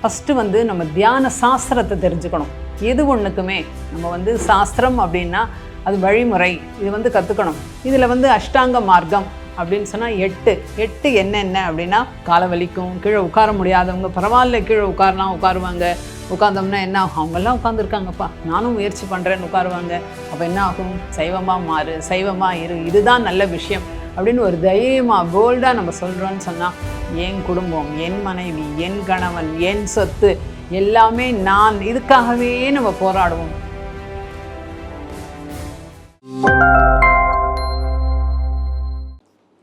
First வந்து நம்ம தியான சாஸ்திரத்தை தெரிஞ்சுக்கணும். எது ஒன்றுக்குமே நம்ம வந்து சாஸ்திரம் அப்படின்னா அது வழிமுறை. இது வந்து கற்றுக்கணும் இதில் வந்து அஷ்டாங்க மார்க்கம் அப்படின்னு சொன்னால் எட்டு. எட்டு என்னென்ன அப்படின்னா காலை வலிக்கும் கீழே உட்கார முடியாதவங்க பரவாயில்ல கீழே உட்காரலாம் உட்காருவாங்க. உட்காந்தோம்னா என்ன ஆகும்? அவங்கெல்லாம் உட்காந்துருக்காங்கப்பா நானும் முயற்சி பண்ணுறேன்னு உட்காருவாங்க. அப்போ என்ன ஆகும்? சைவமாக மாறு சைவமாக இரு. இதுதான் நல்ல விஷயம். அப்படின்னு ஒரு தைரியமாக போல்டாக நம்ம சொல்கிறோன்னு சொன்னால் என் குடும்பம் என் மனைவி என் கணவன் என் சொத்து எல்லாமே நான் இதுக்காகவே நம்ம போராடுவோம்.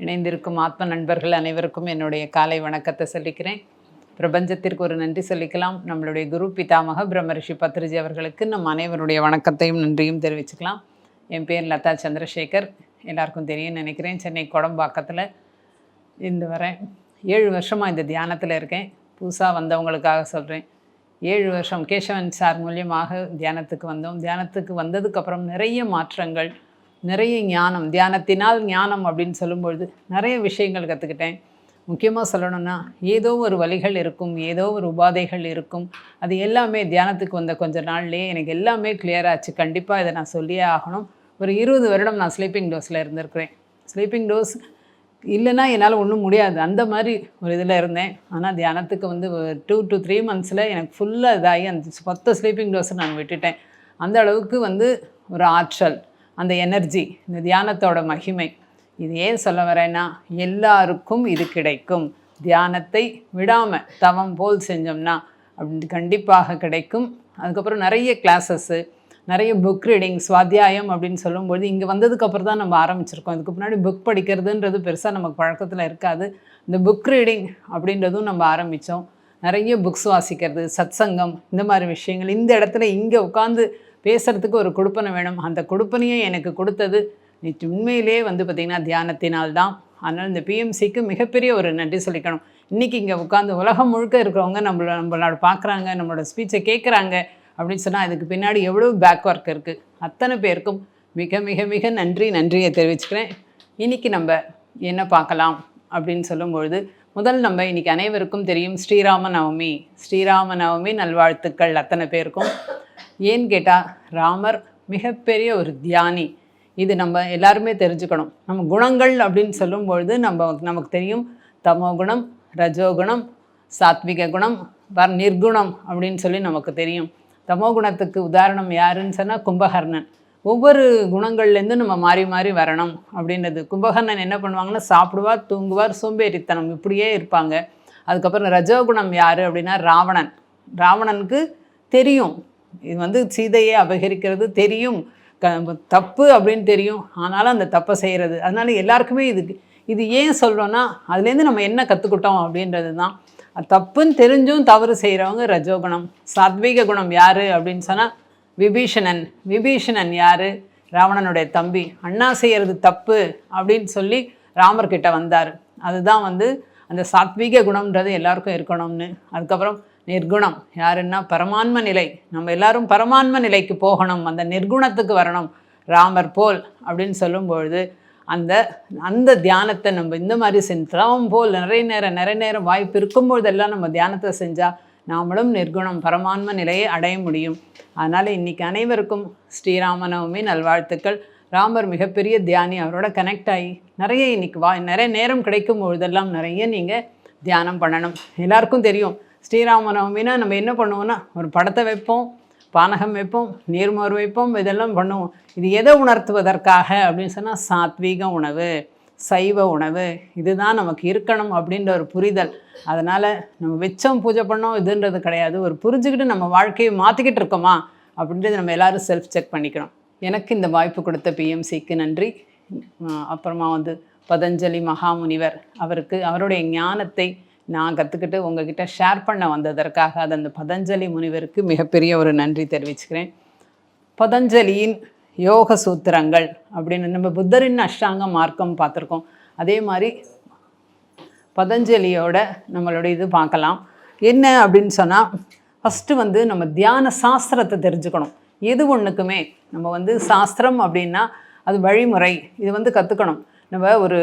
இணைந்திருக்கும் ஆத்ம நண்பர்கள் அனைவருக்கும் என்னுடைய காலை வணக்கத்தை சொல்லிக்கிறேன். பிரபஞ்சத்திற்கு ஒரு நன்றி சொல்லிக்கலாம். நம்மளுடைய குரு பிதாமக பிரம்மரிஷி பத்ரிஜி அவர்களுக்கு நம் அனைவருடைய வணக்கத்தையும் நன்றியும் தெரிவிச்சுக்கலாம். என் பேர் லதா சந்திரசேகர். எல்லாருக்கும் தெரியும் நினைக்கிறேன். சென்னை குடம்பாக்கத்தில் இருந்து வரேன். ஏழு வருஷமாக இந்த தியானத்தில் இருக்கேன். புதுசாக வந்தவங்களுக்காக சொல்கிறேன் ஏழு வருஷம் கேசவன் சார் மூலியமாக தியானத்துக்கு வந்தோம். தியானத்துக்கு வந்ததுக்கப்புறம் நிறைய மாற்றங்கள் நிறைய ஞானம் தியானத்தினால் ஞானம் அப்படின்னு சொல்லும்பொழுது நிறைய விஷயங்கள் கற்றுக்கிட்டேன் முக்கியமாக சொல்லணும்னா ஏதோ ஒரு வழிகள் இருக்கும் ஏதோ ஒரு உபாதைகள் இருக்கும். அது எல்லாமே தியானத்துக்கு வந்த கொஞ்ச நாள்லேயே எனக்கு எல்லாமே clear ஆச்சு. கண்டிப்பாக இதை நான் சொல்லியே ஆகணும். ஒரு இருபது வருடம் நான் ஸ்லீப்பிங் டோஸில் இருந்திருக்கிறேன். ஸ்லீப்பிங் டோஸ் இல்லைன்னா என்னால் ஒன்றும் முடியாது. அந்த மாதிரி ஒரு இதில் இருந்தேன். ஆனால் தியானத்துக்கு வந்து டூ டு த்ரீ மந்த்ஸில் எனக்கு ஃபுல்லாக இதாகி அந்த மொத்த ஸ்லீப்பிங் டோஸை நான் விட்டுட்டேன். அந்த அளவுக்கு வந்து ஒரு ஆற்றல் அந்த எனர்ஜி இந்த தியானத்தோட மகிமை. இது ஏன் சொல்ல வரேன்னா எல்லாருக்கும் இது கிடைக்கும். தியானத்தை விடாமல் தவம் போல் செஞ்சோம்னா அப்படி கண்டிப்பாக கிடைக்கும். அதுக்கப்புறம் நிறைய கிளாஸஸ்ஸு நிறைய புக் ரீடிங் சுவாத்தியாயம் அப்படின்னு சொல்லும்போது இங்கே வந்ததுக்கப்புறம் தான் நம்ம ஆரம்பிச்சிருக்கோம். இதுக்கு முன்னாடி புக் படிக்கிறதுன்றது பெருசாக நமக்கு பழக்கத்தில் இருக்காது. இந்த புக் ரீடிங் அப்படின்றதும் நம்ம ஆரம்பித்தோம் நிறைய புக்ஸ் வாசிக்கிறது சத்சங்கம் இந்த மாதிரி விஷயங்கள். இந்த இடத்துல இங்கே உட்காந்து பேசுகிறதுக்கு ஒரு கொடுப்பனை வேணும். அந்த கொடுப்பனையும் எனக்கு கொடுத்தது. உண்மையிலே வந்து பார்த்திங்கன்னா தியானத்தினால்தான். அதனால் இந்த பிஎம்சிக்கு மிகப்பெரிய ஒரு நன்றி சொல்லிக்கணும். இன்றைக்கி இங்கே உட்காந்து உலகம் முழுக்க இருக்கிறவங்க நம்மள நம்மளோட பார்க்குறாங்க நம்மளோட ஸ்பீச்சை கேட்குறாங்க அப்படின்னு சொன்னால் அதுக்கு பின்னாடி எவ்வளோ பேக் ஒர்க் இருக்குது அத்தனை பேருக்கும் மிக மிக மிக நன்றி நன்றியை தெரிவிச்சுக்கிறேன். இன்றைக்கி நம்ம என்ன பார்க்கலாம் அப்படின்னு சொல்லும்பொழுது முதல் நம்ம இன்றைக்கி அனைவருக்கும் தெரியும் ஸ்ரீராம நவமி. ஸ்ரீராம நவமி நல்வாழ்த்துக்கள் அத்தனை பேருக்கும். ஏன்னு கேட்டால் ராமர் மிகப்பெரிய ஒரு தியானி. இது நம்ம எல்லாருமே தெரிஞ்சுக்கணும். நம்ம குணங்கள் அப்படின்னு சொல்லும்பொழுது நம்ம நமக்கு தெரியும் தமோ குணம் ரஜோகுணம் சாத்விக குணம் வர் நிர்குணம் அப்படின்னு சொல்லி நமக்கு தெரியும். தமோ குணத்துக்கு உதாரணம் யாருன்னு சொன்னால் கும்பகர்ணன். ஒவ்வொரு குணங்கள்லேருந்து நம்ம மாறி மாறி வரணும் அப்படின்றது. கும்பகர்ணன் என்ன பண்ணுவாங்கன்னா சாப்பிடுவார் தூங்குவார் சோம்பேறித்தனம் இப்படியே இருப்பாங்க. அதுக்கப்புறம் ரஜோகுணம் யார் அப்படின்னா ராவணன். ராவணனுக்கு தெரியும். இது வந்து சீதையை அபகரிக்கிறது தெரியும். க தப்பு அப்படின்னு தெரியும். ஆனாலும் அந்த தப்பை செய்கிறது அதனால எல்லாருக்குமே இதுக்கு இது ஏன் சொல்கிறோன்னா அதுலேருந்து நம்ம என்ன கற்றுக்கிட்டோம் அப்படின்றது தான் தப்புன்னு தெரிஞ்சும் தவறு செய்கிறவங்க ரஜோகுணம். சாத்வீக குணம் யார் அப்படின்னு சொன்னால் விபீஷணன். விபீஷணன் யார்? ராவணனுடைய தம்பி. அண்ணா செய்கிறது தப்பு அப்படின்னு சொல்லி ராமர்கிட்ட வந்தார். அதுதான் வந்து அந்த சாத்வீக குணம்ன்றது எல்லாருக்கும் இருக்கணும்னு. அதுக்கப்புறம் நிர்குணம். யாருன்னா பரமான்ம நிலை. நம்ம எல்லாரும் பரமான்ம நிலைக்கு போகணும். அந்த நிர்குணத்துக்கு வரணும். ராமர் போல் அப்படின்னு சொல்லும்பொழுது அந்த அந்த தியானத்தை நம்ம இந்த மாதிரி செஞ்சோம் போல் நிறைய நேரம் நிறைய நேரம் வாய்ப்பு இருக்கும்பொழுதெல்லாம் நம்ம தியானத்தை செஞ்சால் நாமளும் நிர்குணம் பரமான்ம நிலையை அடைய முடியும். அதனால் இன்றைக்கி அனைவருக்கும் ஸ்ரீராமநவமி நல்வாழ்த்துக்கள். ராமர் மிகப்பெரிய தியானி. அவரோட கனெக்ட் ஆகி நிறைய இன்றைக்கி வா நிறைய நேரம் கிடைக்கும் பொழுதெல்லாம் நிறைய நீங்கள் தியானம் பண்ணணும். எல்லாருக்கும் தெரியும். ஸ்ரீராமநவமினா நம்ம என்ன பண்ணுவோம்னா ஒரு படத்தை வைப்போம் பானகம் வைப்போம் நீர்மோர் வைப்போம் இதெல்லாம் பண்ணுவோம். இது எதை உணர்த்துவதற்காக அப்படின்னு சொன்னால் சாத்வீக உணவு சைவ உணவு இதுதான் நமக்கு இருக்கணும் அப்படின்ற ஒரு புரிதல். அதனால் நம்ம வெச்சம் பூஜை பண்ணோம் இதுன்றது கிடையாது. ஒரு புரிஞ்சுக்கிட்டு நம்ம வாழ்க்கையை மாற்றிக்கிட்டு இருக்கோமா அப்படின்றது நம்ம எல்லாரும் செல்ஃப் செக் பண்ணிக்கணும். எனக்கு இந்த வாய்ப்பு கொடுத்த பிஎம்சிக்கு நன்றி. அப்புறமா வந்து பதஞ்சலி மகாமுனிவர் அவருக்கு அவருடைய ஞானத்தை நான் கற்றுக்கிட்டு உங்ககிட்ட ஷேர் பண்ண வந்ததற்காக அது அந்த பதஞ்சலி முனிவருக்கு மிகப்பெரிய ஒரு நன்றி தெரிவிச்சுக்கிறேன். பதஞ்சலியின் யோக சூத்திரங்கள் அப்படின்னு நம்ம புத்தரின் அஷ்டாங்க மார்க்கம் பார்த்துருக்கோம். அதே மாதிரி பதஞ்சலியோட நம்மளோட இது பார்க்கலாம். என்ன அப்படின்னு சொன்னால் ஃபஸ்ட்டு வந்து நம்ம தியான சாஸ்திரத்தை தெரிஞ்சுக்கணும். எது ஒன்றுக்குமே நம்ம வந்து சாஸ்திரம் அப்படின்னா அது வழிமுறை. இது வந்து கற்றுக்கணும் நம்ம ஒரு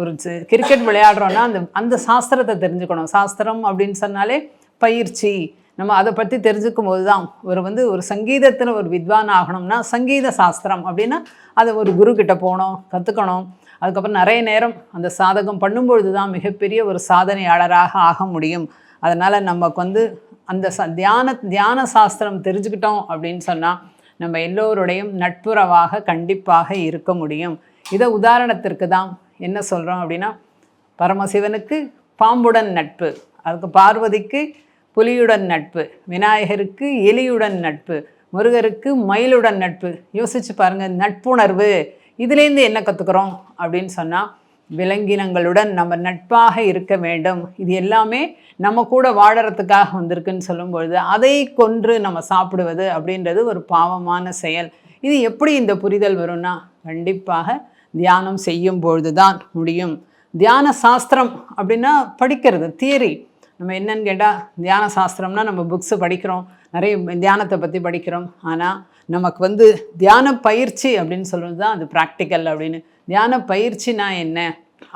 ஒரு கிரிக்கெட் விளையாடுறோன்னா அந்த அந்த சாஸ்திரத்தை தெரிஞ்சுக்கணும். சாஸ்திரம் அப்படின்னு சொன்னாலே பயிற்சி. நம்ம அதை பற்றி தெரிஞ்சுக்கும் போது தான் ஒரு வந்து ஒரு சங்கீதத்தில் ஒரு வித்வான் ஆகணும்னா சங்கீத சாஸ்திரம் அப்படின்னா அதை ஒரு குரு கிட்ட போகணும் கற்றுக்கணும் அதுக்கப்புறம் நிறைய நேரம் அந்த சாதகம் பண்ணும்பொழுது தான் மிகப்பெரிய ஒரு சாதனையாளராக ஆக முடியும். அதனால் நமக்கு வந்து அந்த ச தியான தியான சாஸ்திரம் தெரிஞ்சுக்கிட்டோம் அப்படின்னு சொன்னால் நம்ம எல்லோருடையும் நட்புறவாக கண்டிப்பாக இருக்க முடியும். இதை உதாரணத்திற்கு தான் என்ன சொல்கிறோம் அப்படின்னா பரமசிவனுக்கு பாம்புடன் நட்பு அதுக்கு பார்வதிக்கு புலியுடன் நட்பு விநாயகருக்கு எலியுடன் நட்பு முருகருக்கு மயிலுடன் நட்பு. யோசிச்சு பாருங்கள் நட்புணர்வு. இதுலேருந்து என்ன கற்றுக்குறோம் அப்படின்னு சொன்னால் விலங்கினங்களுடன் நம்ம நட்பாக இருக்க வேண்டும். இது எல்லாமே நம்ம கூட வாழறதுக்காக வந்திருக்குன்னு சொல்லும்பொழுது அதை கொன்று நம்ம சாப்பிடுவது அப்படின்றது ஒரு பாவமான செயல். இது எப்படி இந்த புரிதல் வரும்னா கண்டிப்பாக தியானம் செய்யும் பொழுது தான் முடியும். தியான சாஸ்திரம் அப்படின்னா படிக்கிறது தியரி. நம்ம என்னன்னு கேட்டால் தியான சாஸ்திரம்னா நம்ம புக்ஸு படிக்கிறோம். நிறைய தியானத்தை பற்றி படிக்கிறோம். ஆனால் நமக்கு வந்து தியான பயிற்சி அப்படின்னு சொல்கிறது தான் அது ப்ராக்டிக்கல் அப்படின்னு. தியான பயிற்சினா என்ன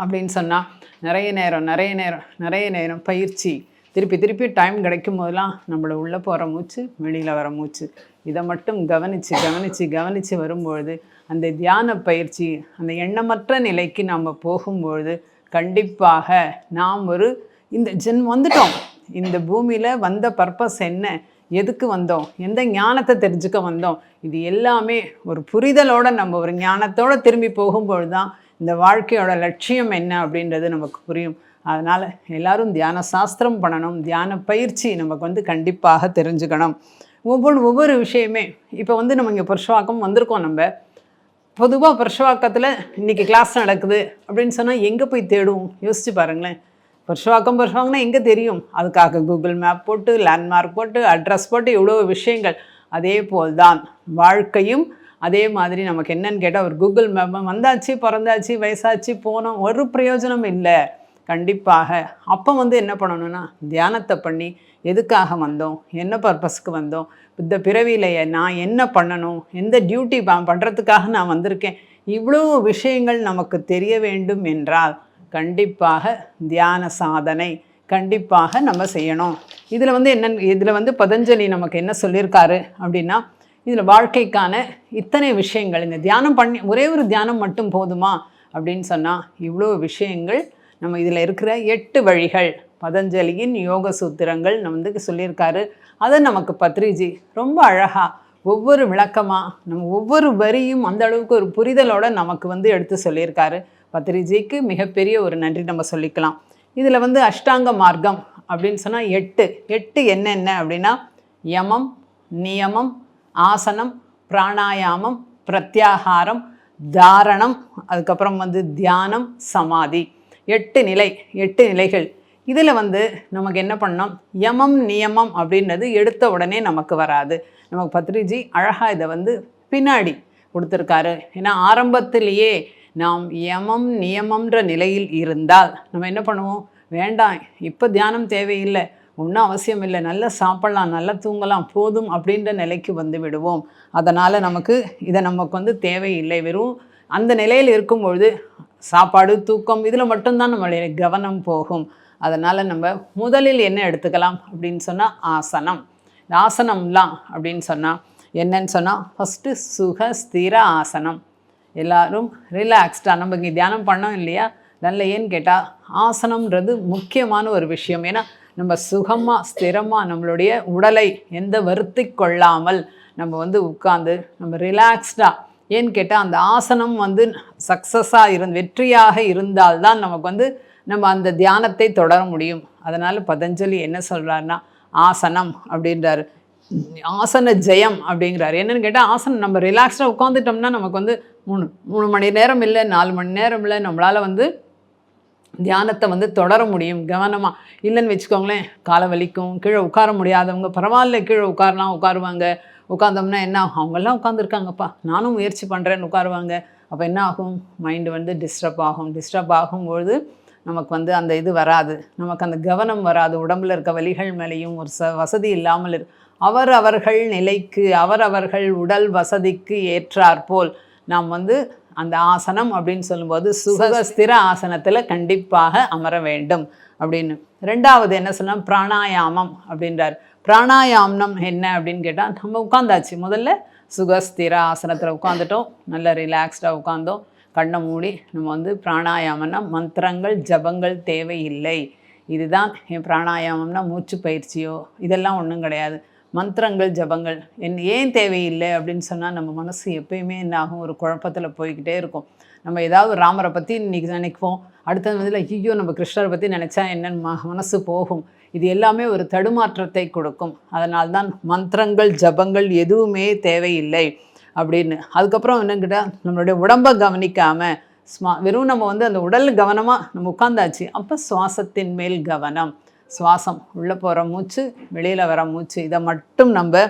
அப்படின்னு சொன்னால் நிறைய நேரம் நிறைய நேரம் நிறைய நேரம் பயிற்சி. திருப்பி திருப்பி டைம் கிடைக்கும் போதெல்லாம் நம்மளை உள்ளே போகிற மூச்சு வெளியில் வர மூச்சு. இதை மட்டும் கவனித்து கவனித்து கவனித்து வரும்பொழுது அந்த தியான பயிற்சி அந்த எண்ணமற்ற நிலைக்கு நம்ம போகும்பொழுது கண்டிப்பாக நாம் ஒரு இந்த ஜென் வந்துட்டோம். இந்த பூமியில் வந்த பர்பஸ் என்ன? எதுக்கு வந்தோம்? எந்த ஞானத்தை தெரிஞ்சுக்க வந்தோம்? இது எல்லாமே ஒரு புரிதலோடு நம்ம ஒரு ஞானத்தோடு திரும்பி போகும்பொழுது தான் இந்த வாழ்க்கையோட லட்சியம் என்ன அப்படின்றது நமக்கு புரியும். அதனால் எல்லாரும் தியான சாஸ்திரம் பண்ணணும் தியான பயிற்சி நமக்கு வந்து கண்டிப்பாக தெரிஞ்சுக்கணும். ஒவ்வொரு ஒவ்வொரு விஷயமே இப்போ வந்து நம்ம இங்கே புருஷவாக்கம் வந்திருக்கோம் நம்ம. பொதுவாக புருஷவாக்கத்தில் இன்றைக்கி கிளாஸ் நடக்குது அப்படின்னு சொன்னால் எங்கே போய் தேடுவோம்? யோசிச்சு பாருங்களேன். புருஷவாக்கம் புருஷவாக்கம்னா எங்கே தெரியும்? அதுக்காக கூகுள் மேப் போட்டு லேண்ட்மார்க் போட்டு அட்ரஸ் போட்டு இவ்வளோ விஷயங்கள். அதே போல் தான் வாழ்க்கையும் அதே மாதிரி நமக்கு என்னன்னு கேட்டால் ஒரு கூகுள் மேப் வந்தாச்சு பிறந்தாச்சு வயசாச்சு போனோம் ஒரு பிரயோஜனம் இல்லை. கண்டிப்பாக. அப்போ வந்து என்ன பண்ணணும்னா தியானத்தை பண்ணி எதுக்காக வந்தோம்? என்ன பர்பஸ்க்கு வந்தோம்? இந்த பிறவியில் நான் என்ன பண்ணணும்? எந்த டியூட்டி பண்ணுறதுக்காக நான் வந்திருக்கேன்? இவ்வளோ விஷயங்கள் நமக்கு தெரிய வேண்டும் என்றால் கண்டிப்பாக தியான சாதனை கண்டிப்பாக நம்ம செய்யணும். இதில் வந்து என்ன இதில் வந்து பதஞ்சலி நமக்கு என்ன சொல்லியிருக்காரு அப்படின்னா இதில் வாழ்க்கைக்கான இத்தனை விஷயங்கள் இந்த தியானம் பண்ணி ஒரே ஒரு தியானம் மட்டும் போதுமா அப்படின்னு சொன்னால் இவ்வளோ விஷயங்கள் நம்ம இதில் இருக்கிற எட்டு வழிகள் பதஞ்சலியின் யோக சூத்திரங்கள் நம்ம வந்து சொல்லியிருக்காரு. அதை நமக்கு பத்ரிஜி ரொம்ப அழகாக ஒவ்வொரு விளக்கமாக நம்ம ஒவ்வொரு வரியும் அந்த அளவுக்கு ஒரு புரிதலோடு நமக்கு வந்து எடுத்து சொல்லியிருக்காரு. பத்ரிஜிக்கு மிகப்பெரிய ஒரு நன்றி நம்ம சொல்லிக்கலாம். இதில் வந்து அஷ்டாங்க மார்க்கம் அப்படின்னு சொன்னால் எட்டு எட்டு என்னென்ன அப்படின்னா யமம் நியமம் ஆசனம் பிராணாயாமம் பிரத்யாகாரம் தாரணம் அதுக்கப்புறம் வந்து தியானம் சமாதி. எட்டு நிலை எட்டு நிலைகள். இதில் வந்து நமக்கு என்ன பண்ணோம் யமம் நியமம் அப்படின்றது எடுத்த உடனே நமக்கு வராது. நமக்கு பத்ரிஜி அழகாக இதை வந்து பின்னாடி கொடுத்துருக்காரு. ஏன்னா ஆரம்பத்திலேயே நாம் யமம் நியமம்ன்ற நிலையில் இருந்தால் நம்ம என்ன பண்ணுவோம்? வேண்டாம் இப்போ தியானம் தேவையில்லை ஒன்றும் அவசியம் இல்லை நல்லா சாப்பிட்லாம் நல்லா தூங்கலாம் போதும் அப்படின்ற நிலைக்கு வந்து விடுவோம். அதனால் நமக்கு இதை நமக்கு வந்து தேவையில்லை. வெறும் அந்த நிலையில் இருக்கும்பொழுது சாப்பாடு தூக்கம் இதில் மட்டும்தான் நம்மளுடைய கவனம் போகும். அதனால் நம்ம முதலில் என்ன எடுத்துக்கலாம் அப்படின்னு சொன்னால் ஆசனம். இந்த ஆசனம்லாம் அப்படின்னு சொன்னால் என்னன்னு சொன்னால் ஃபஸ்ட்டு சுக ஸ்திர ஆசனம். எல்லாரும் ரிலாக்ஸ்டாக நம்ம இங்கே தியானம் பண்ணோம் இல்லையா? நல்ல ஏன்னு கேட்டால் ஆசனம்ன்றது முக்கியமான ஒரு விஷயம். ஏன்னா நம்ம சுகமாக ஸ்திரமாக நம்மளுடைய உடலை எந்த வருத்தி கொள்ளாமல் நம்ம வந்து உட்காந்து நம்ம ரிலாக்ஸ்டாக ஏன்னு கேட்டால் அந்த ஆசனம் வந்து சக்ஸஸாக இருந் வெற்றியாக இருந்தால்தான் நமக்கு வந்து நம்ம அந்த தியானத்தை தொடர முடியும். அதனால் பதஞ்சலி என்ன சொல்கிறாருன்னா ஆசனம் அப்படின்றாரு. ஆசன ஜெயம் அப்படிங்கிறாரு. என்னென்னு கேட்டால் ஆசனம் நம்ம ரிலாக்ஸ்டாக உட்காந்துட்டோம்னா நமக்கு வந்து மூணு மூணு மணி நேரம் இல்லை நாலு மணி நேரம் இல்லை நம்மளால் வந்து தியானத்தை வந்து தொடர முடியும். கவனமாக இல்லைன்னு வச்சுக்கோங்களேன் காலை வலிக்கும் கீழே உட்கார முடியாதவங்க பரவாயில்ல கீழே உட்காரலாம் உட்காருவாங்க. உட்காந்தோம்னா என்ன ஆகும்? அவங்கெல்லாம் உட்காந்துருக்காங்கப்பா நானும் முயற்சி பண்ணுறேன்னு உட்காருவாங்க. அப்போ என்ன ஆகும்? மைண்டு வந்து டிஸ்டர்ப் ஆகும். டிஸ்டர்ப் ஆகும்பொழுது நமக்கு வந்து அந்த இது வராது. நமக்கு அந்த கவனம் வராது. உடம்புல இருக்க வலிகள் மேலேயும் ஒரு ச வசதி இல்லாமல் இரு அவர் அவர்கள் நிலைக்கு அவர் அவர்கள் உடல் வசதிக்கு ஏற்றாற்போல் நாம் வந்து அந்த ஆசனம் அப்படின்னு சொல்லும்போது சுக ஸ்திர ஆசனத்தில் கண்டிப்பாக அமர வேண்டும் அப்படின்னு. ரெண்டாவது என்ன சொல்லலாம் பிராணாயாமம் அப்படின்றார். பிராணாயாமம் என்ன அப்படின்னு கேட்டால் நம்ம உட்காந்தாச்சு. முதல்ல சுகஸ்திர ஆசனத்தில் உட்காந்துட்டோம் நல்ல ரிலாக்ஸ்டாக உட்காந்தோம் கண்ணை மூடி நம்ம வந்து பிராணாயாமம்னா மந்திரங்கள் ஜபங்கள் தேவையில்லை. இதுதான் என் பிராணாயாமம்னா மூச்சு பயிற்சியோ இதெல்லாம் ஒன்றும் கிடையாது. மந்திரங்கள் ஜபங்கள். என் ஏன் தேவையில்லை அப்படின்னு சொன்னால் நம்ம மனசு எப்பயுமே என்ன ஆகும்? ஒரு குழப்பத்தில் போய்கிட்டே இருக்கும். நம்ம ஏதாவது ராமரை பற்றி இன்றைக்கி நினைப்போம் அடுத்தது வந்து ஐயோ நம்ம கிருஷ்ணரை பற்றி நினச்சா என்னன்னு ம மனசு போகும். இது எல்லாமே ஒரு தடுமாற்றத்தை கொடுக்கும். அதனால்தான் மந்திரங்கள் ஜபங்கள் எதுவுமே தேவையில்லை அப்படின்னு. அதுக்கப்புறம் என்னங்கிட்ட நம்மளுடைய உடம்பை கவனிக்காமல் ஸ்மா வெறும் நம்ம வந்து அந்த உடல் கவனமாக நம்ம உட்காந்தாச்சு அப்போ சுவாசத்தின் மேல் கவனம். சுவாசம் உள்ளே போகிற மூச்சு வெளியில் வர மூச்சு இதை மட்டும் நம்ம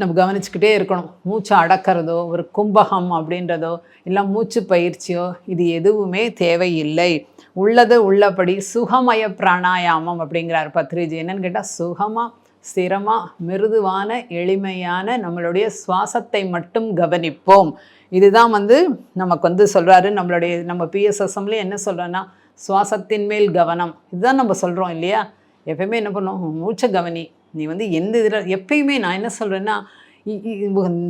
நம்ம கவனிச்சுக்கிட்டே இருக்கணும். மூச்சை அடக்கிறதோ ஒரு கும்பகம் அப்படின்றதோ இல்லை மூச்சு பயிற்சியோ இது எதுவுமே தேவையில்லை. உள்ளது உள்ளபடி சுகமய பிராணாயாமம் அப்படிங்கிறார் பத்ரிஜி. என்னன்னு கேட்டால் சுகமாக ஸ்திரமாக மிருதுவான எளிமையான நம்மளுடைய சுவாசத்தை மட்டும் கவனிப்போம். இதுதான் வந்து நமக்கு வந்து சொல்கிறாரு நம்மளுடைய நம்ம பிஎஸ்எஸ்எம்லேயே என்ன சொல்கிறோன்னா சுவாசத்தின் மேல் கவனம். இதுதான் நம்ம சொல்கிறோம் இல்லையா? எப்பயுமே என்ன பண்ணுவோம் மூச்சை கவனி. நீ வந்து எந்த இதில் எப்பயுமே நான் என்ன சொல்கிறேன்னா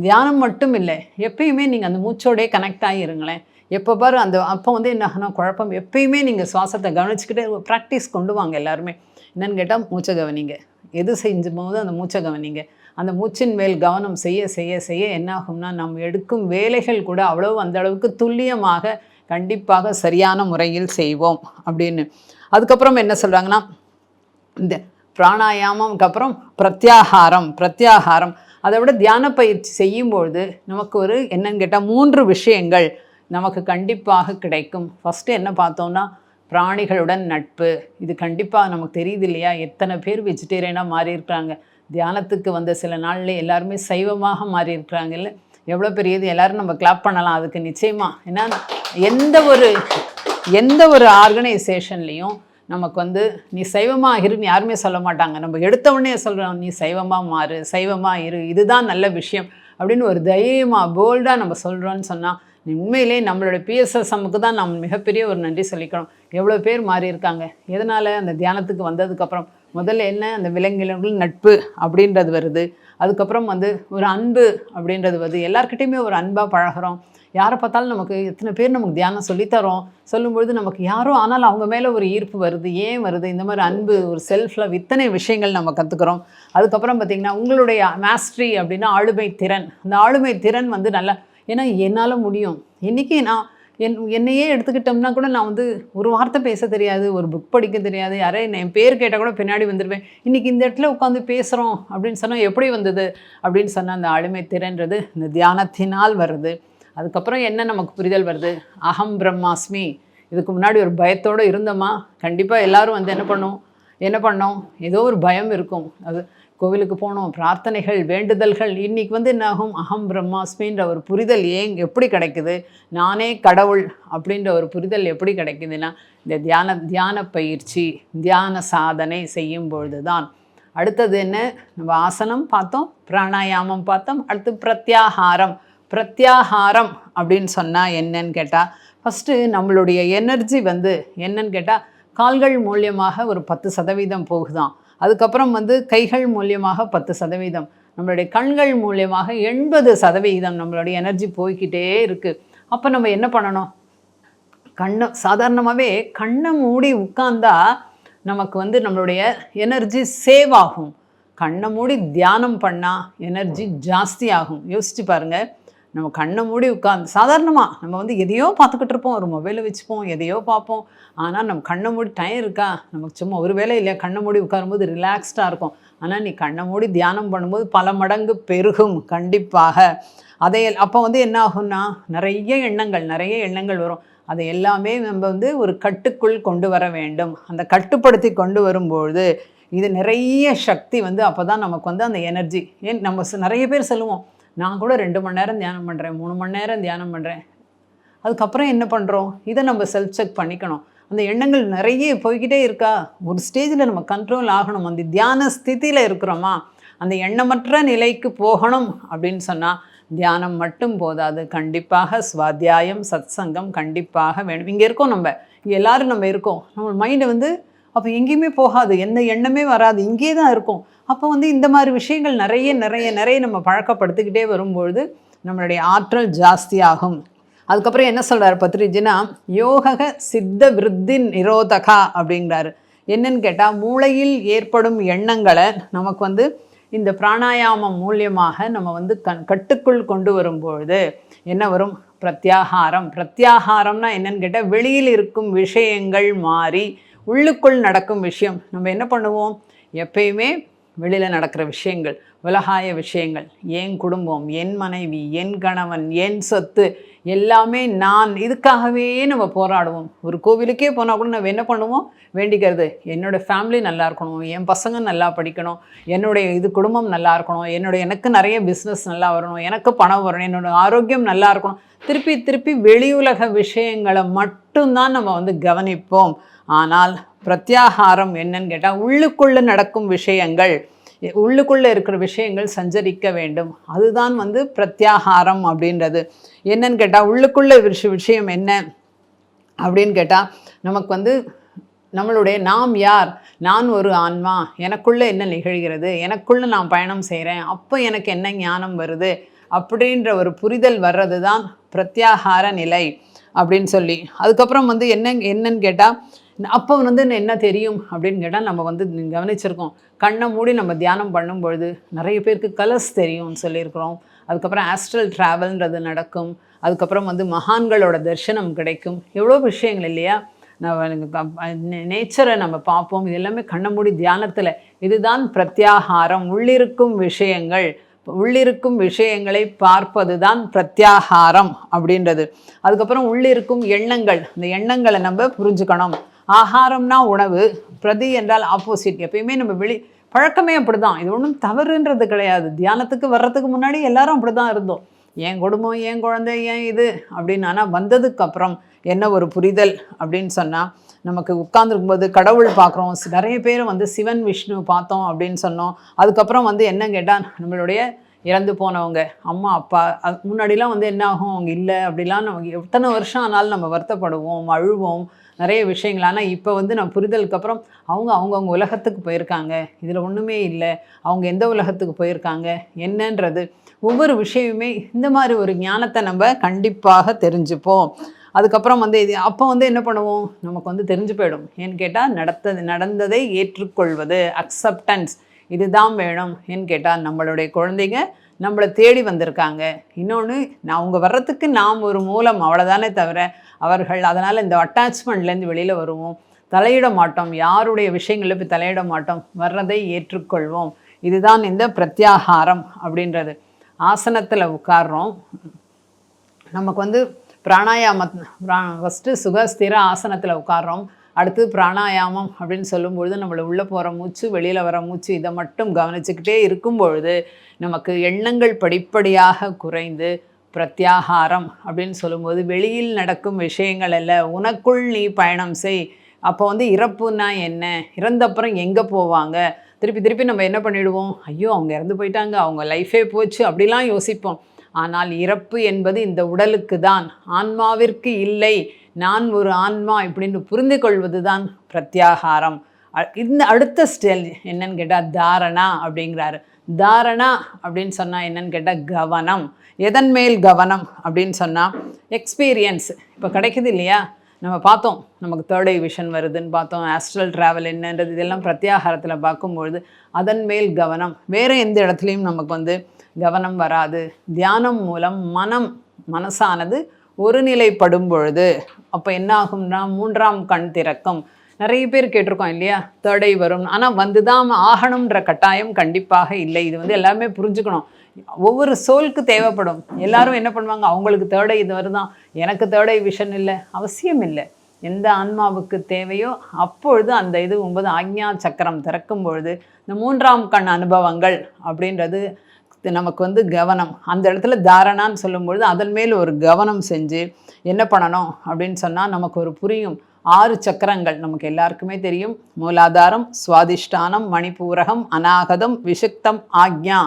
தியானம் மட்டும் இல்லை. எப்பயுமே நீங்கள் அந்த மூச்சோடே கனெக்ட் ஆகிருங்களேன் எப்போ பாரு அந்த அப்போ வந்து என்ன குழப்பம். எப்பயுமே நீங்கள் சுவாசத்தை கவனிச்சுக்கிட்டே ப்ராக்டிஸ் கொண்டு வாங்க எல்லாருமே. என்னென்னு கேட்டால் மூச்சை கவனிங்க. எது செஞ்சும் போது அந்த மூச்சை கவனிங்க. அந்த மூச்சின் மேல் கவனம் செய்ய செய்ய செய்ய என்னாகும்னா நாம் நம்ம எடுக்கும் வேலைகள் கூட அவ்வளோ அந்த அளவுக்கு துல்லியமாக கண்டிப்பாக சரியான முறையில் செய்வோம் அப்படின்னு. அதுக்கப்புறம் என்ன சொல்கிறாங்கன்னா இந்த பிராணாயாமம்க்கு அப்புறம் பிரத்யாகாரம் பிரத்யாகாரம். அதை விட தியான பயிற்சி செய்யும்பொழுது நமக்கு ஒரு என்னன்னு கேட்டால் மூன்று விஷயங்கள் நமக்கு கண்டிப்பாக கிடைக்கும். ஃபஸ்ட்டு என்ன பார்த்தோம்னா பிராணிகளுடன் நட்பு. இது கண்டிப்பாக நமக்கு தெரியுது இல்லையா? எத்தனை பேர் வெஜிடேரியனாக மாறியிருக்கிறாங்க? தியானத்துக்கு வந்த சில நாளில் எல்லாருமே சைவமாக மாறியிருக்கிறாங்கல்ல எவ்வளோ பெரியது? எல்லோரும் நம்ம கிளாப் பண்ணலாம். அதுக்கு நிச்சயமாக ஏன்னா எந்த ஒரு எந்த ஒரு ஆர்கனைசேஷன்லேயும் நமக்கு வந்து நீ சைவமாக இருன்னு யாருமே சொல்ல மாட்டாங்க. நம்ம எடுத்தவொடனே சொல்கிறோம் நீ சைவமாக மாறு சைவமாக இரு. இதுதான் நல்ல விஷயம். அப்படின்னு ஒரு தைரியமாக போல்டாக நம்ம சொல்கிறோன்னு சொன்னால் உண்மையிலே நம்மளோட பிஎஸ்எஸ்எம்முக்கு தான் நம்ம மிகப்பெரிய ஒரு நன்றி சொல்லிக்கணும் எவ்வளோ பேர் மாறி இருக்காங்க எதனால் அந்த தியானத்துக்கு வந்ததுக்கப்புறம் முதல்ல என்ன? அந்த விலங்கினங்கள் நட்பு அப்படின்றது வருது. அதுக்கப்புறம் வந்து ஒரு அன்பு அப்படின்றது வருது. எல்லாருக்கிட்டையுமே ஒரு அன்பாக பழகிறோம். யாரை பார்த்தாலும் நமக்கு எத்தனை பேர் நமக்கு தியானம் சொல்லித்தரோம். சொல்லும்பொழுது நமக்கு யாரோ ஆனால் அவங்க மேலே ஒரு ஈர்ப்பு வருது. ஏன் வருது? இந்த மாதிரி அன்பு ஒரு செல்ஃபில் இத்தனை விஷயங்கள் நம்ம கற்றுக்குறோம் அதுக்கப்புறம் பார்த்திங்கன்னா உங்களுடைய மாஸ்ட்ரி அப்படின்னா ஆளுமை திறன் அந்த ஆளுமை திறன் வந்து நல்லா ஏன்னா என்னால் முடியும். இன்றைக்கி நான் என் என்னையே எடுத்துக்கிட்டோம்னா கூட நான் வந்து ஒரு வார்த்தை பேச தெரியாது ஒரு புக் படிக்க தெரியாது. யாரே என் பேர் கேட்டால் கூட பின்னாடி வந்துடுவேன் இன்றைக்கி இந்த இடத்துல உட்காந்து பேசுகிறோம் அப்படின்னு சொன்னால் எப்படி வந்தது? அப்படின்னு சொன்னால் அந்த ஆளுமை திறன்றது இந்த தியானத்தினால் வருது. அதுக்கப்புறம் என்ன நமக்கு புரிதல் வருது? அகம் பிரம்மாஸ்மி. இதுக்கு முன்னாடி ஒரு பயத்தோடு இருந்தோமா? கண்டிப்பாக எல்லோரும் வந்து என்ன பண்ணோம்? என்ன பண்ணோம்? ஏதோ ஒரு பயம் இருக்கும். அது கோவிலுக்கு போனோம் பிரார்த்தனைகள் வேண்டுதல்கள். இன்றைக்கி வந்து என்னாகும்? அகம் பிரம்மாஸ்மின்ற ஒரு புரிதல் ஏன் எப்படி கிடைக்குது? நானே கடவுள் அப்படின்ற ஒரு புரிதல் எப்படி கிடைக்குதுன்னா இந்த தியான தியான பயிற்சி தியான சாதனை செய்யும் பொழுது தான் அடுத்தது என்ன? நம்ம ஆசனம் பார்த்தோம் பிராணாயாமம் பார்த்தோம் அடுத்து பிரத்யாகாரம். பிரத்யாகாரம் அப்படின்னு சொன்னால் என்னன்னு கேட்டால் ஃபஸ்ட்டு நம்மளுடைய எனர்ஜி வந்து என்னன்னு கேட்டால் கால்கள் மூலியமாக ஒரு பத்து சதவீதம் போகுதான். அதுக்கப்புறம் வந்து கைகள் மூலியமாக பத்து சதவீதம் நம்மளுடைய கண்கள் மூலியமாக எண்பது சதவீதம் நம்மளுடைய எனர்ஜி போய்கிட்டே இருக்குது அப்போ நம்ம என்ன பண்ணணும்? கண்ணை சாதாரணமாகவே கண்ணை மூடி உட்கார்ந்தா நமக்கு வந்து நம்மளுடைய எனர்ஜி சேவ் ஆகும். கண்ணை மூடி தியானம் பண்ணால் எனர்ஜி ஜாஸ்தி ஆகும். யோசிச்சு பாருங்கள் நம்ம கண்ணை மூடி உட்காந்து சாதாரணமாக நம்ம வந்து எதையோ பார்த்துக்கிட்டு இருப்போம் ஒரு மொபைலை வச்சுப்போம் எதையோ பார்ப்போம். ஆனால் நம்ம கண்ணை மூடி டைம் இருக்கா? நமக்கு சும்மா ஒரு வேலை இல்லையா? கண்ணை மூடி உட்காரும்போது ரிலாக்ஸ்டாக இருக்கும். ஆனால் நீ கண்ணை மூடி தியானம் பண்ணும்போது பல மடங்கு பெருகும் கண்டிப்பாக. அதை அப்போ வந்து என்ன ஆகும்னா நிறைய எண்ணங்கள் நிறைய எண்ணங்கள் வரும். அதை எல்லாமே நம்ம வந்து ஒரு கட்டுக்குள் கொண்டு வர வேண்டும். அந்த கட்டுப்படுத்தி கொண்டு வரும்பொழுது இது நிறைய சக்தி வந்து அப்போ தான் நமக்கு வந்து அந்த எனர்ஜி ஏன் நம்ம நிறைய பேர் சொல்லுவோம் நான் கூட ரெண்டு மணி நேரம் தியானம் பண்ணுறேன் மூணு மணி நேரம் தியானம் பண்ணுறேன் அதுக்கப்புறம் என்ன பண்ணுறோம் இதை நம்ம செல்ஃப் செக் பண்ணிக்கணும். அந்த எண்ணங்கள் நிறைய போய்கிட்டே இருக்கா? ஒரு ஸ்டேஜில் நம்ம கண்ட்ரோல் ஆகணும். அந்த தியான ஸ்திதியில் இருக்கிறோமா? அந்த எண்ணமற்ற நிலைக்கு போகணும் அப்படின்னு சொன்னால் தியானம் மட்டும் போதாது. கண்டிப்பாக சுவாத்தியாயம் சத் சங்கம் கண்டிப்பாக வேணும். இங்கே இருக்கோம் நம்ம. இங்கே எல்லோரும் நம்ம இருக்கோம். நம்ம மைண்டு வந்து அப்போ எங்கேயுமே போகாது. எந்த எண்ணமே வராது. இங்கே தான் இருக்கும். அப்போ வந்து இந்த மாதிரி விஷயங்கள் நிறைய நிறைய நிறைய நம்ம பழக்கப்படுத்திக்கிட்டே வரும்பொழுது நம்மளுடைய ஆற்றல் ஜாஸ்தியாகும். அதுக்கப்புறம் என்ன சொல்கிறார் பத்ரிஜினா யோக சித்த விருத்தி நிரோதகா அப்படிங்கிறாரு. என்னன்னு கேட்டால் மூளையில் ஏற்படும் எண்ணங்களை நமக்கு வந்து இந்த பிராணாயாமம் மூலியமாக நம்ம வந்து கண் கட்டுக்குள் கொண்டு வரும்பொழுது என்ன வரும்? பிரத்யாகாரம். பிரத்யாகாரம்னா என்னன்னு கேட்டால் வெளியில் இருக்கும் விஷயங்கள் மாறி உள்ளுக்குள் நடக்கும் விஷயம். நம்ம என்ன பண்ணுவோம்? எப்பயுமே வெளியில் நடக்கிற விஷயங்கள் உலகாய விஷயங்கள் என் குடும்பம் என் மனைவி என் கணவன் என் சொத்து எல்லாமே நான் இதுக்காகவே நம்ம போராடுவோம். ஒரு கோவிலுக்கே போனால் கூட நம்ம என்ன பண்ணுவோம்? வேண்டிக்கிறது என்னோடய ஃபேமிலி நல்லா இருக்கணும் என் பசங்க நல்லா படிக்கணும் என்னுடைய இது குடும்பம் நல்லா இருக்கணும் என்னுடைய எனக்கு நிறைய பிஸ்னஸ் நல்லா வரணும் எனக்கு பணம் வரணும் என்னோடய ஆரோக்கியம் நல்லா இருக்கணும். திருப்பி திருப்பி வெளியுலக விஷயங்களை மட்டும்தான் நம்ம வந்து கவனிப்போம். ஆனால் பிரத்யாகாரம் என்னன்னு கேட்டால் உள்ளுக்குள்ளே நடக்கும் விஷயங்கள் உள்ளுக்குள்ளே இருக்கிற விஷயங்கள் சஞ்சரிக்க வேண்டும். அதுதான் வந்து பிரத்யாகாரம் அப்படின்றது. என்னன்னு கேட்டால் உள்ளுக்குள்ளே விஷ விஷயம் என்ன அப்படின்னு கேட்டால் நமக்கு வந்து நம்மளுடைய நாம் யார்? நான் ஒரு ஆன்மா. எனக்குள்ளே என்ன நிகழ்கிறது? எனக்குள்ளே நான் பயணம் செய்கிறேன் அப்போ எனக்கு என்ன ஞானம் வருது? அப்படின்ற ஒரு புரிதல் வர்றது தான் பிரத்யாகார நிலை அப்படின்னு சொல்லி. அதுக்கப்புறம் வந்து என்ன என்னன்னு கேட்டால் அப்போ வந்து என்ன தெரியும் அப்படின்னு கேட்டால் நம்ம வந்து கவனிச்சிருக்கோம். கண்ணை மூடி நம்ம தியானம் பண்ணும் பொழுது நிறைய பேருக்கு கலர்ஸ் தெரியும்னு சொல்லியிருக்கிறோம். அதுக்கப்புறம் ஆஸ்ட்ரல் ட்ராவல்ன்றது நடக்கும். அதுக்கப்புறம் வந்து மகான்களோட தரிசனம் கிடைக்கும். எவ்வளோ விஷயங்கள் இல்லையா? நம்ம நேச்சரை நம்ம பார்ப்போம். இது எல்லாமே கண்ணை மூடி தியானத்தில். இதுதான் பிரத்யாகாரம். உள்ளிருக்கும் விஷயங்கள் உள்ளிருக்கும் விஷயங்களை பார்ப்பது தான் பிரத்யாகாரம் அப்படின்றது. அதுக்கப்புறம் உள்ளிருக்கும் எண்ணங்கள். இந்த எண்ணங்களை நம்ம புரிஞ்சுக்கணும். ஆகாரம்னா உணவு பிரதி என்றால் ஆப்போசிட் எப்பயுமே நம்ம வெளி பழக்கமே அப்படி தான் இது ஒன்றும் தவறுன்றது கிடையாது. தியானத்துக்கு வர்றதுக்கு முன்னாடி எல்லாரும் அப்படி தான் இருந்தோம். என் குடும்பம் என் குழந்தை ஏன் இது அப்படின்னு. ஆனால் வந்ததுக்கப்புறம் என்ன ஒரு புரிதல் அப்படின்னு சொன்னால் நமக்கு உட்காந்துருக்கும்போது கடவுள் பார்க்குறோம். நிறைய பேர் வந்து சிவன் விஷ்ணு பார்த்தோம் அப்படின்னு சொன்னோம். அதுக்கப்புறம் வந்து என்ன கேட்டால் நம்மளுடைய இறந்து போனவங்க அம்மா அப்பா அது முன்னாடிலாம் வந்து என்ன ஆகும்? அவங்க இல்லை அப்படிலாம் நம்ம எத்தனை வருஷம் ஆனாலும் நம்ம வருத்தப்படுவோம் அழுவோம் நிறைய விஷயங்கள். ஆனால் இப்போ வந்து நான் புரிதலுக்கு அப்புறம் அவங்க அவங்கவுங்க உலகத்துக்கு போயிருக்காங்க. இதில் ஒன்றுமே இல்லை. அவங்க எந்த உலகத்துக்கு போயிருக்காங்க? என்னன்றது ஒவ்வொரு விஷயமுமே இந்த மாதிரி ஒரு ஞானத்தை நம்ம கண்டிப்பாக தெரிஞ்சுப்போம். அதுக்கப்புறம் வந்து இது அப்போ வந்து என்ன பண்ணுவோம்? நமக்கு வந்து தெரிஞ்சு போயிடும். ஏன்னு கேட்டால் நடத்தது நடந்ததை ஏற்றுக்கொள்வது அக்செப்டன்ஸ் இதுதான் வேணும் ஏன்னு கேட்டால் நம்மளுடைய குழந்தைங்க நம்மளை தேடி வந்திருக்காங்க. இன்னொன்று நான் அவங்க வர்றதுக்கு நாம் ஒரு மூலம் அவ்வளோதானே தவிர அவர்கள் அதனால் இந்த அட்டாச்மெண்ட்லேருந்து வெளியில் வருவோம். தலையிட மாட்டோம். யாருடைய விஷயங்களில் போய் தலையிட மாட்டோம். வர்றதை ஏற்றுக்கொள்வோம். இதுதான் இந்த பிரத்யாகாரம் அப்படின்றது. ஆசனத்தில் உட்கார்றோம். நமக்கு வந்து பிராணாயாம ஃபஸ்ட்டு சுகஸ்திர ஆசனத்தில் உட்கார்றோம். அடுத்து பிராணாயாமம் அப்படின்னு சொல்லும்பொழுது நம்மளை உள்ளே போகிற மூச்சு வெளியில் வர மூச்சு இதை மட்டும் கவனிச்சுக்கிட்டே இருக்கும் பொழுது நமக்கு எண்ணங்கள் படிப்படியாக குறைந்து பிரத்யாகாரம் அப்படின்னு சொல்லும்போது வெளியில் நடக்கும் விஷயங்கள் அல்ல. உனக்குள் நீ பயணம் செய். அப்போ வந்து இறப்புனா என்ன? இறந்தப்புறம் எங்கே போவாங்க? திருப்பி திருப்பி நம்ம என்ன பண்ணிவிடுவோம் ஐயோ அவங்க இறந்து போயிட்டாங்க. அவங்க லைஃபே போச்சு. அப்படிலாம் யோசிப்போம். ஆனால் இறப்பு என்பது இந்த உடலுக்கு தான். ஆன்மாவிற்கு இல்லை. நான் ஒரு ஆன்மா இப்படின்னு புரிந்து கொள்வது தான் பிரத்யாகாரம் இந்த அடுத்த ஸ்டேஜ் என்னன்னு கேட்டால் தாரணா அப்படிங்கிறாரு. தாரணா அப்படின்னு சொன்னால் என்னன்னு கேட்டால் கவனம். எதன் மேல் கவனம் அப்படின்னு சொன்னால் எக்ஸ்பீரியன்ஸ் இப்போ கிடைக்குது இல்லையா? நம்ம பார்த்தோம் நமக்கு தேர்ட் ஐ விஷன் வருதுன்னு பார்த்தோம் ஆஸ்ட்ரல் ட்ராவல் என்னன்றது இதெல்லாம் பிரத்யாகாரத்தில் பார்க்கும்பொழுது அதன் மேல் கவனம். வேறு எந்த இடத்துலையும் நமக்கு வந்து கவனம் வராது. தியானம் மூலம் மனம் மனசானது ஒருநிலைப்படும் பொழுது அப்போ என்ன ஆகும்னா மூன்றாம் கண் திறக்கும். நிறைய பேர் கேட்டிருக்கோம் இல்லையா? தேர்டை வரும். ஆனால் வந்து தான் ஆகணுன்ற கட்டாயம் கண்டிப்பாக இல்லை. இது வந்து எல்லாருமே புரிஞ்சுக்கணும். ஒவ்வொரு சோலுக்கு தேவைப்படும். எல்லாரும் என்ன பண்ணுவாங்க? அவங்களுக்கு தேர்டை இது வருதான். எனக்கு தேர்டை விஷன் இல்லை. அவசியம் இல்லை. எந்த ஆன்மாவுக்கு தேவையோ அப்பொழுது அந்த இது ஒன்பது ஆக்ஞா சக்கரம் திறக்கும் பொழுது இந்த மூன்றாம் கண் அனுபவங்கள் அப்படின்றது நமக்கு வந்து கவனம். அந்த இடத்துல தாரணான்னு சொல்லும்பொழுது அதன் மேல் ஒரு கவனம் செஞ்சு என்ன பண்ணணும் அப்படின்னு சொன்னால் நமக்கு ஒரு புரியும். ஆறு சக்கரங்கள் நமக்கு எல்லாருக்குமே தெரியும். மூலாதாரம் சுவாதிஷ்டானம் மணிப்பூரகம் அநாகதம் விஷுக்தம் ஆக்ஞா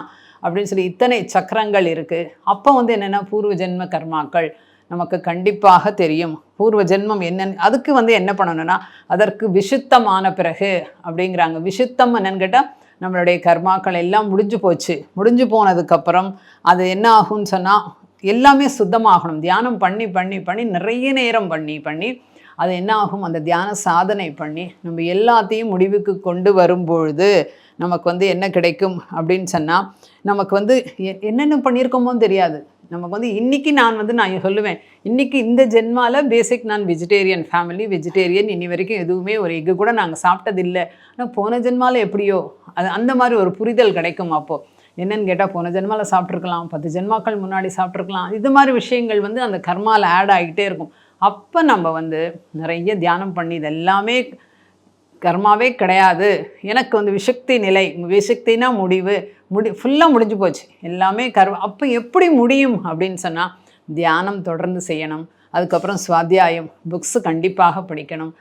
அப்படின்னு சொல்லி இத்தனை சக்கரங்கள் இருக்குது அப்போ வந்து என்னென்னா பூர்வ ஜென்ம கர்மாக்கள் நமக்கு கண்டிப்பாக தெரியும். பூர்வ ஜென்மம் என்னன்னு அதுக்கு வந்து என்ன பண்ணணும்னா அதற்கு விசுத்தமான பிறகு அப்படிங்கிறாங்க. விசுத்தம் என்னன்னு கேட்டால் நம்மளுடைய கர்மாக்கள் எல்லாம் முடிஞ்சு போச்சு. முடிஞ்சு போனதுக்கப்புறம் அது என்ன ஆகும்னு சொன்னால் எல்லாமே சுத்தமாகணும். தியானம் பண்ணி பண்ணி பண்ணி நிறைய நேரம் பண்ணி பண்ணி அது என்ன ஆகும் அந்த தியான சாதனை பண்ணி நம்ம எல்லாத்தையும் முடிவுக்கு கொண்டு வரும்பொழுது நமக்கு வந்து என்ன கிடைக்கும் அப்படின்னு சொன்னால் நமக்கு வந்து எ- என்னென்ன பண்ணியிருக்கோமோ தெரியாது. நமக்கு வந்து இன்னைக்கு நான் வந்து நான் சொல்லுவேன் இன்றைக்கி இந்த ஜென்மாவில் பேசிக் நான் வெஜிடேரியன் ஃபேமிலி வெஜிடேரியன் இனி வரைக்கும் எதுவுமே ஒரு எக்கு கூட நாங்கள் சாப்பிட்டதில்லை. ஆனால் போன ஜென்மாவில் எப்படியோ? அது அந்த மாதிரி ஒரு புரிதல் கிடைக்கும் அப்போது என்னென்னு கேட்டால் போன ஜென்மாவில் சாப்பிட்ருக்கலாம் பத்து ஜென்மாக்கள் முன்னாடி சாப்பிட்ருக்கலாம் இது மாதிரி விஷயங்கள் வந்து அந்த கர்மாவில் ஆட் ஆகிட்டே இருக்கும். அப்போ நம்ம வந்து நிறைய தியானம் பண்ணி இது எல்லாமே கர்மாவே கிடையாது. எனக்கு வந்து விசக்தி நிலை விசக்தினா முடிவு முடி ஃபுல்லாக முடிஞ்சு போச்சு. எல்லாமே கர்வ அப்போ எப்படி முடியும் அப்படின்னு சொன்னால் தியானம் தொடர்ந்து செய்யணும். அதுக்கப்புறம் சுவாத்தியாயம் புக்ஸு கண்டிப்பாக படிக்கணும்.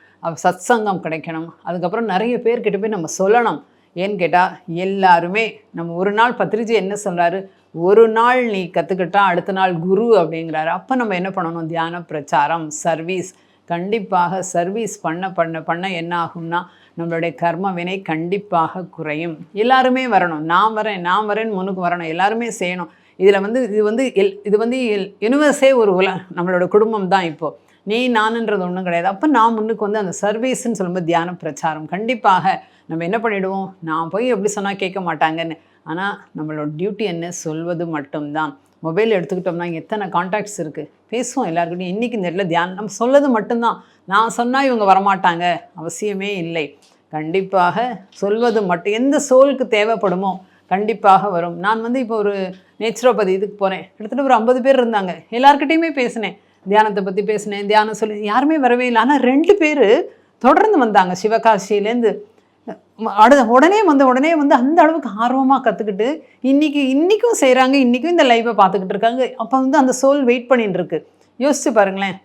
சத்சங்கம் கிடைக்கணும். அதுக்கப்புறம் நிறைய பேர்கிட்ட போய் நம்ம சொல்லணும். ஏன்னு கேட்டால் எல்லாருமே நம்ம ஒரு நாள் பத்திரிஜி என்ன சொல்கிறாரு ஒரு நாள் நீ கற்றுக்கிட்டா அடுத்த நாள் குரு அப்படிங்கிறாரு. அப்போ நம்ம என்ன பண்ணணும்? தியான பிரச்சாரம் சர்வீஸ் கண்டிப்பாக சர்வீஸ் பண்ண பண்ண பண்ண என்ன ஆகும்னா நம்மளுடைய கர்ம வினை கண்டிப்பாக குறையும். எல்லாருமே வரணும். நான் வரேன் நான் வரேன் முன்னுக்கு வரணும். எல்லாருமே செய்யணும். இதில் வந்து இது வந்து எல் இது வந்து எல் யூனிவர்ஸே ஒரு உல நம்மளோட குடும்பம் தான் இப்போது நீ நானுன்றது ஒன்றும் கிடையாது. அப்போ நான் முன்னுக்கு வந்து அந்த சர்வீஸ்ன்னு சொல்லும்போது தியான பிரச்சாரம். கண்டிப்பாக நம்ம என்ன பண்ணிவிடுவோம் நான் போய் எப்படி சொன்னால் கேட்க மாட்டாங்கன்னு. ஆனால் நம்மளோட டியூட்டி என்ன? சொல்வது மட்டும்தான். மொபைல் எடுத்துக்கிட்டோம்னா எத்தனை காண்டாக்ட்ஸ் இருக்குது பேசுவோம் எல்லாருக்கிட்டையும். இன்றைக்கி இந்த இடத்துல தியானம் நம்ம சொல்லது மட்டும்தான். நான் சொன்னால் இவங்க வரமாட்டாங்க. அவசியமே இல்லை. கண்டிப்பாக சொல்வது மட்டும் எந்த சோலுக்கு தேவைப்படுமோ கண்டிப்பாக வரும். நான் வந்து இப்போ ஒரு நேச்சுரோபதி இதுக்கு போகிறேன் கிட்டத்தட்ட ஒரு ஐம்பது பேர் இருந்தாங்க. எல்லார்கிட்டயுமே பேசினேன். தியானத்தை பற்றி பேசினேன் தியானம் சொல்லி யாருமே வரவே இல்லை. ஆனால் ரெண்டு பேர் தொடர்ந்து வந்தாங்க. சிவகாசியிலேருந்து அடுத்த உடனே வந்து உடனே வந்து அந்த அளவுக்கு ஆர்வமாக கற்றுக்கிட்டு இன்றைக்கி இன்றைக்கும் செய்கிறாங்க இன்றைக்கும் இந்த லைவை பார்த்துக்கிட்டு இருக்காங்க. அப்போ வந்து அந்த சோல் வெயிட் பண்ணிட்டு இருக்கு. யோசிச்சு பாருங்களேன்.